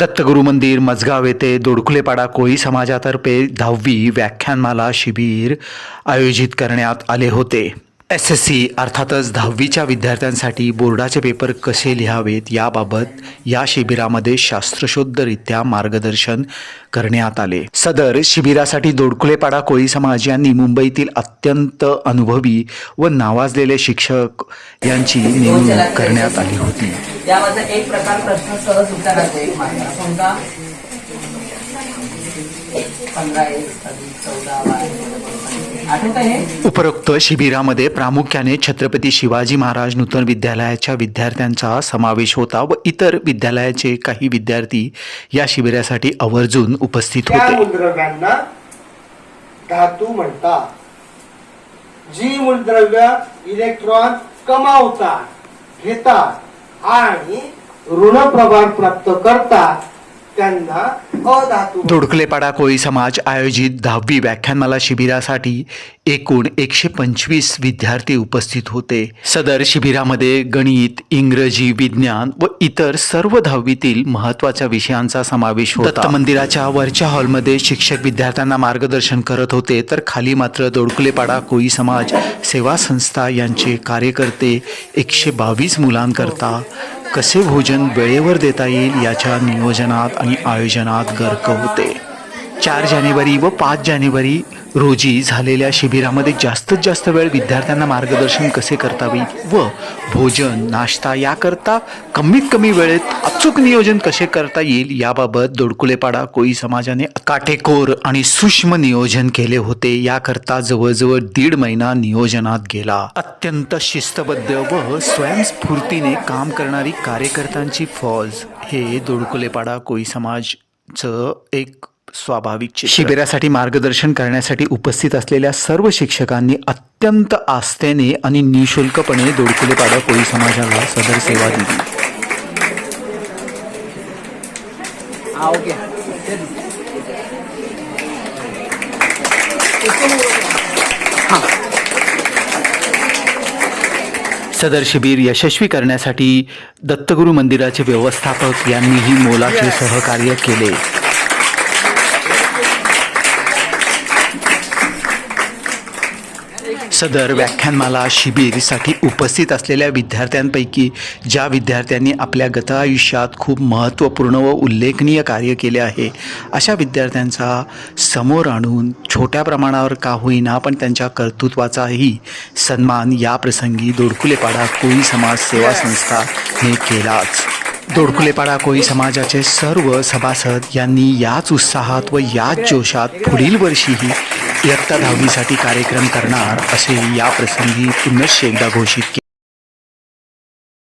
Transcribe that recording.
दत्तगुरु मंदिर मजगाव येथे दोडकुलेपाडा कोळी समाजातर्फे दहावी व्याख्यानमाला शिबिर आयोजित करण्यात आले होते. एस एस सी अर्थातच दहावीच्या विद्यार्थ्यांसाठी बोर्डाचे पेपर कसे लिहावेत याबाबत या शिबिरामध्ये शास्त्रशुद्धरित्या मार्गदर्शन करण्यात आले. सदर शिबिरासाठी दोडकुलेपाडा कोळी समाज यांनी मुंबईतील अत्यंत अनुभवी व नावाजलेले शिक्षक यांची नेमणूक करण्यात आली होती. यामध्ये एक प्रकार प्रश्न सहज उत्तराचा उपरोक्त शिबिरामध्ये प्रामुख्याने छत्रपती शिवाजी महाराज नूतन विद्यालयाच्या विद्यार्थ्यांचा समावेश होता व इतर विद्यालयाचे काही विद्यार्थी या शिबिरासाठी आवर्जून उपस्थित होते. मूलद्रव्यांना धातू म्हणतात. जी मूलद्रव्य इलेक्ट्रॉन कमावतात घेतात आणि ऋण प्रभार प्राप्त करतात त्यांना अधातू दोडकलेपाडा कोळी समाज आयोजित दहावी व्याख्यानमाला शिबिरासाठी एकूण एकशे पंचवीस विद्यार्थी उपस्थित होते. सदर शिबिरामध्ये गणित इंग्रजी विज्ञान व इतर सर्व दहावीतील महत्त्वाच्या विषयांचा समावेश होता. दत्त मंदिराच्या वरच्या हॉलमध्ये शिक्षक विद्यार्थ्यांना मार्गदर्शन करत होते तर खाली मात्र दोडकुलेपाडा कोळी समाज सेवा संस्था यांचे कार्यकर्ते एकशे बावीस मुलांकरता कसे भोजन वेळेवर देता येईल याच्या नियोजनात आणि आयोजनात गर्क होते. चार जानेवारी व पाच जानेवारी रोजी झालेल्या शिबिरामध्ये जास्तीत जास्त वेळ विद्यार्थ्यांना मार्गदर्शन कसे करता येईल व भोजन नाश्ता याकरता कमीत कमी वेळेत अचूक नियोजन कसे करता येईल याबाबत दोडकुलेपाडा कोळी समाजाने काटेकोर आणि सूक्ष्म नियोजन केले होते. याकरता जवळजवळ दीड महिना नियोजनात गेला. अत्यंत शिस्तबद्ध व स्वयंस्फूर्तीने काम करणारी कार्यकर्त्यांची फौज. हे दोडकुलेपाडा कोळी समाजचं एक स्वाभाविक. शिबिरासाठी मार्गदर्शन करण्यासाठी उपस्थित असलेल्या सर्व शिक्षकांनी अत्यंत आस्थेने आणि निशुल्कपणे दोडकुलेपाडा कोळी समाजाला सदर सेवा दिली. ओके सदर शिबिर यशस्वी करण्यासाठी दत्तगुरू मंदिराचे व्यवस्थापक यांनीही मोलाचे सहकार्य केले. सदर व्याख्यानमाला शिबिरसाठी उपस्थित असलेल्या विद्यार्थ्यांपैकी ज्या विद्यार्थ्यांनी आपल्या गत आयुष्यात खूप महत्त्वपूर्ण व उल्लेखनीय कार्य केले आहे अशा विद्यार्थ्यांचा समोर आणून छोट्या प्रमाणावर का होईना पण त्यांच्या कर्तृत्वाचाही सन्मान या प्रसंगी दोडकुलेपाडा कोळी समाज सेवा संस्था ने केलाच. दोडकुलेपाडा कोळी समाजाचे सर्व सभासद यांनी याच उत्साहात व याच जोशात पुढील वर्षीही इयत्ता दहावीसाठी कार्यक्रम करणार असे या प्रसंगी पुनश्च एकदा घोषित केले.